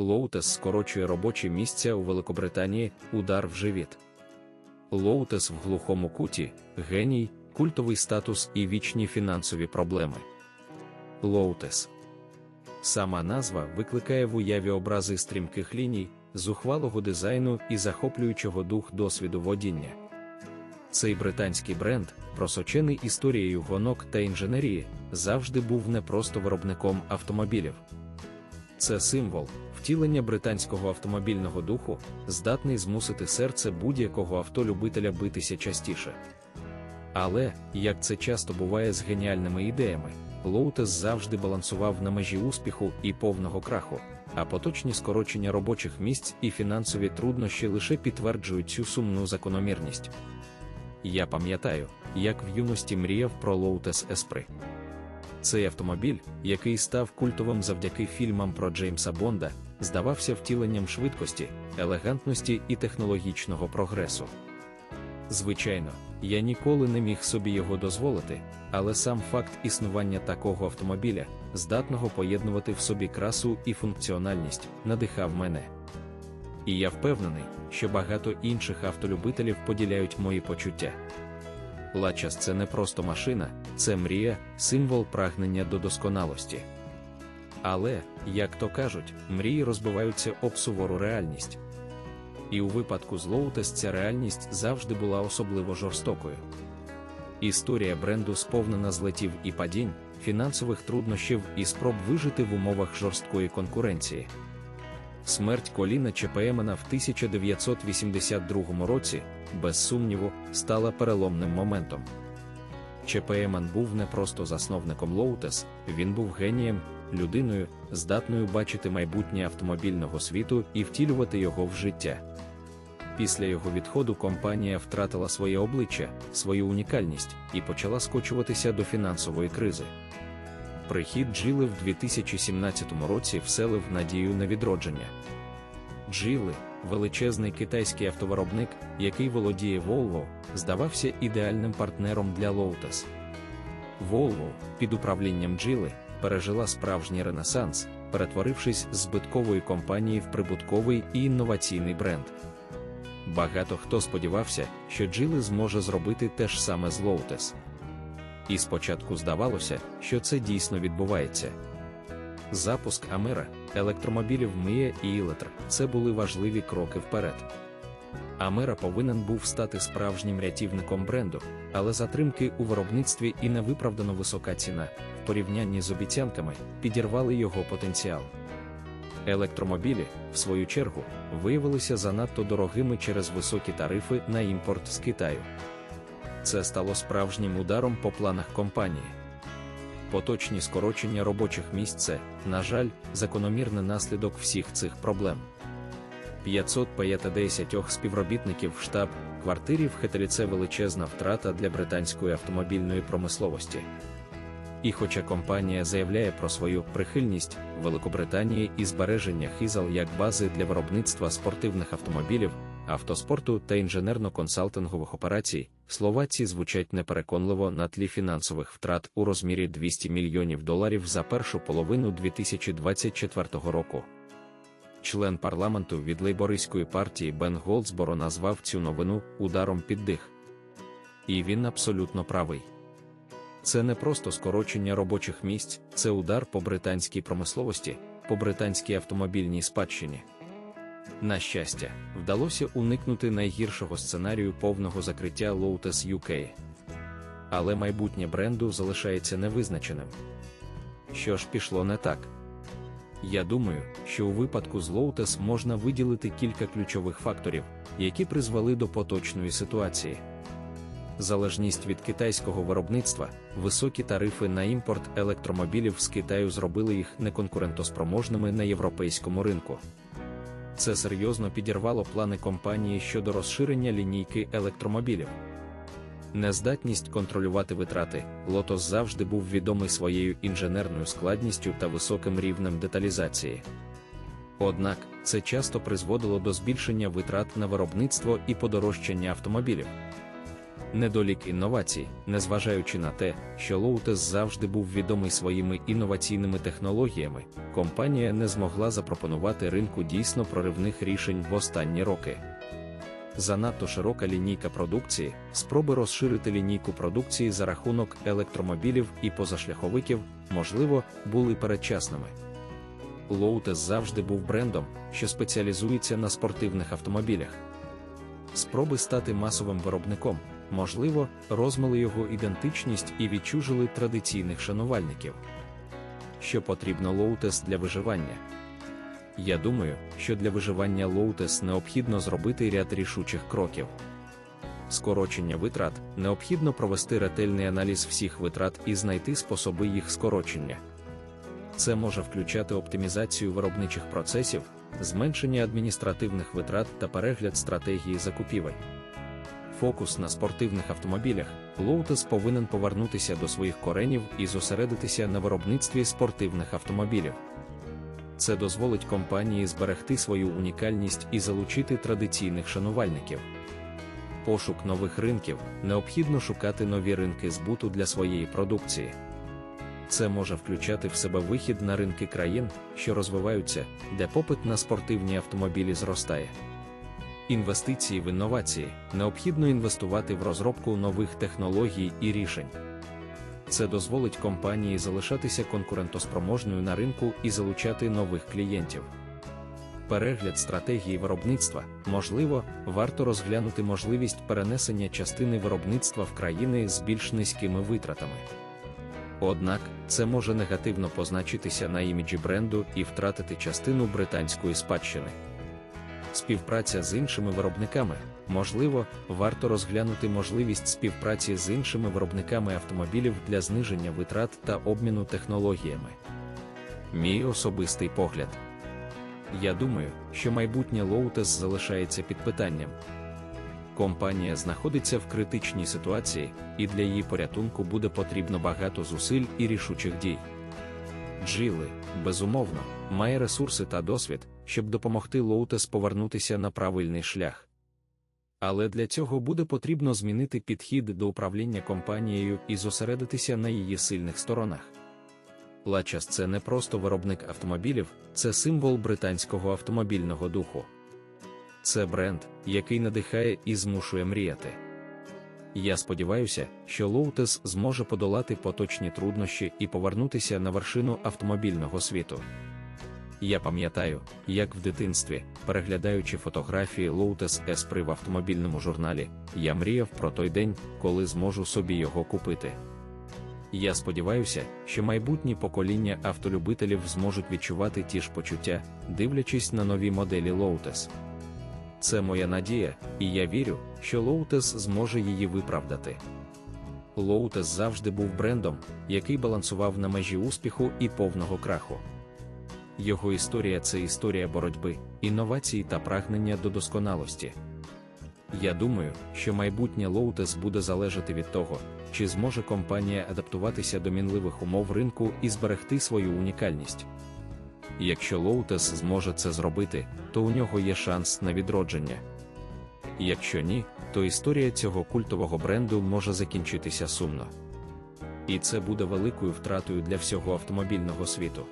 Лоутес скорочує робочі місця у Великобританії, удар в живіт. Лоутес в глухому куті, геній, культовий статус і вічні фінансові проблеми. Лоутес. Сама назва викликає в уяві образи стрімких ліній, зухвалого дизайну і захоплюючого дух досвіду водіння. Цей британський бренд, просочений історією гонок та інженерії, завжди був не просто виробником автомобілів. Це символ, втілення британського автомобільного духу, здатний змусити серце будь-якого автолюбителя битися частіше. Але, як це часто буває з геніальними ідеями, Лоутес завжди балансував на межі успіху і повного краху, а поточні скорочення робочих місць і фінансові труднощі лише підтверджують цю сумну закономірність. Я пам'ятаю, як в юності мріяв про Lotus Esprit. Цей автомобіль, який став культовим завдяки фільмам про Джеймса Бонда, здавався втіленням швидкості, елегантності і технологічного прогресу. Звичайно, я ніколи не міг собі його дозволити, але сам факт існування такого автомобіля, здатного поєднувати в собі красу і функціональність, надихав мене. І я впевнений, що багато інших автолюбителів поділяють мої почуття. Лачас це не просто машина, це мрія, символ прагнення до досконалості. Але, як то кажуть, мрії розбиваються об сувору реальність. І у випадку з Lotus ця реальність завжди була особливо жорстокою. Історія бренду сповнена злетів і падінь, фінансових труднощів і спроб вижити в умовах жорсткої конкуренції. Смерть коліна ЧПМена в 1982 році, без сумніву, стала переломним моментом. ЧПМен був не просто засновником Лоутес, він був генієм, людиною, здатною бачити майбутнє автомобільного світу і втілювати його в життя. Після його відходу компанія втратила своє обличчя, свою унікальність і почала скочуватися до фінансової кризи. Прихід Джіли в 2017 році вселив надію на відродження. Джіли, величезний китайський автовиробник, який володіє Volvo, здавався ідеальним партнером для Lotus. Volvo, під управлінням Джіли, пережила справжній ренесанс, перетворившись з збиткової компанії в прибутковий і інноваційний бренд. Багато хто сподівався, що Джіли зможе зробити те ж саме з Lotus. І спочатку здавалося, що це дійсно відбувається. Запуск Амера, електромобілів Мія і Ілетр це були важливі кроки вперед. Амера повинен був стати справжнім рятівником бренду, але затримки у виробництві і невиправдано висока ціна в порівнянні з обіцянками підірвали його потенціал. Електромобілі, в свою чергу, виявилися занадто дорогими через високі тарифи на імпорт з Китаю. Це стало справжнім ударом по планах компанії. Поточні скорочення робочих місць це, на жаль, закономірний наслідок всіх цих проблем. 550 співробітників штаб квартирі в Хетері це величезна втрата для британської автомобільної промисловості. І хоча компанія заявляє про свою прихильність Великобританії і збереження хізал як бази для виробництва спортивних автомобілів, автоспорту та інженерно-консалтингових операцій, слова ці звучать непереконливо на тлі фінансових втрат у розмірі 200 мільйонів доларів за першу половину 2024 року. Член парламенту від лейбористської партії Бен Голдсборо назвав цю новину ударом під дих. І він абсолютно правий. Це не просто скорочення робочих місць, це удар по британській промисловості, по британській автомобільній спадщині. На щастя, вдалося уникнути найгіршого сценарію повного закриття Lotus UK. Але майбутнє бренду залишається невизначеним. Що ж пішло не так? Я думаю, що у випадку з Lotus можна виділити кілька ключових факторів, які призвели до поточної ситуації. Залежність від китайського виробництва, високі тарифи на імпорт електромобілів з Китаю зробили їх неконкурентоспроможними на європейському ринку. Це серйозно підірвало плани компанії щодо розширення лінійки електромобілів. Нездатність контролювати витрати, Lotus завжди був відомий своєю інженерною складністю та високим рівнем деталізації. Однак, це часто призводило до збільшення витрат на виробництво і подорожчання автомобілів. Недолік інновацій, незважаючи на те, що Lotus завжди був відомий своїми інноваційними технологіями, компанія не змогла запропонувати ринку дійсно проривних рішень в останні роки. Занадто широка лінійка продукції, спроби розширити лінійку продукції за рахунок електромобілів і позашляховиків, можливо, були передчасними. Lotus завжди був брендом, що спеціалізується на спортивних автомобілях. Спроби стати масовим виробником, можливо, розмили його ідентичність і відчужили традиційних шанувальників. Що потрібно Lotus для виживання? Я думаю, що для виживання Lotus необхідно зробити ряд рішучих кроків. Скорочення витрат необхідно провести ретельний аналіз всіх витрат і знайти способи їх скорочення. Це може включати оптимізацію виробничих процесів, зменшення адміністративних витрат та перегляд стратегії закупівель. Фокус на спортивних автомобілях Lotus повинен повернутися до своїх коренів і зосередитися на виробництві спортивних автомобілів. Це дозволить компанії зберегти свою унікальність і залучити традиційних шанувальників. Пошук нових ринків необхідно шукати нові ринки збуту для своєї продукції. Це може включати в себе вихід на ринки країн, що розвиваються, де попит на спортивні автомобілі зростає. Інвестиції в інновації необхідно інвестувати в розробку нових технологій і рішень. Це дозволить компанії залишатися конкурентоспроможною на ринку і залучати нових клієнтів. Перегляд стратегії виробництва можливо, варто розглянути можливість перенесення частини виробництва в країни з більш низькими витратами. Однак це може негативно позначитися на іміджі бренду і втратити частину британської спадщини. Співпраця з іншими виробниками можливо, варто розглянути можливість співпраці з іншими виробниками автомобілів для зниження витрат та обміну технологіями. Мій особистий погляд. Я думаю, що майбутнє Lotus залишається під питанням. Компанія знаходиться в критичній ситуації, і для її порятунку буде потрібно багато зусиль і рішучих дій. Джили, безумовно, має ресурси та досвід, щоб допомогти Lotus повернутися на правильний шлях. Але для цього буде потрібно змінити підхід до управління компанією і зосередитися на її сильних сторонах. Лачас це не просто виробник автомобілів, це символ британського автомобільного духу. Це бренд, який надихає і змушує мріяти. Я сподіваюся, що Lotus зможе подолати поточні труднощі і повернутися на вершину автомобільного світу. Я пам'ятаю, як в дитинстві, переглядаючи фотографії Lotus Esprit в автомобільному журналі, я мріяв про той день, коли зможу собі його купити. Я сподіваюся, що майбутні покоління автолюбителів зможуть відчувати ті ж почуття, дивлячись на нові моделі Lotus. Це моя надія, і я вірю, що Lotus зможе її виправдати. Lotus завжди був брендом, який балансував на межі успіху і повного краху. Його історія це історія боротьби, інновацій та прагнення до досконалості. Я думаю, що майбутнє Lotus буде залежати від того, чи зможе компанія адаптуватися до мінливих умов ринку і зберегти свою унікальність. Якщо Лоутес зможе це зробити, то у нього є шанс на відродження. Якщо ні, то історія цього культового бренду може закінчитися сумно. І це буде великою втратою для всього автомобільного світу.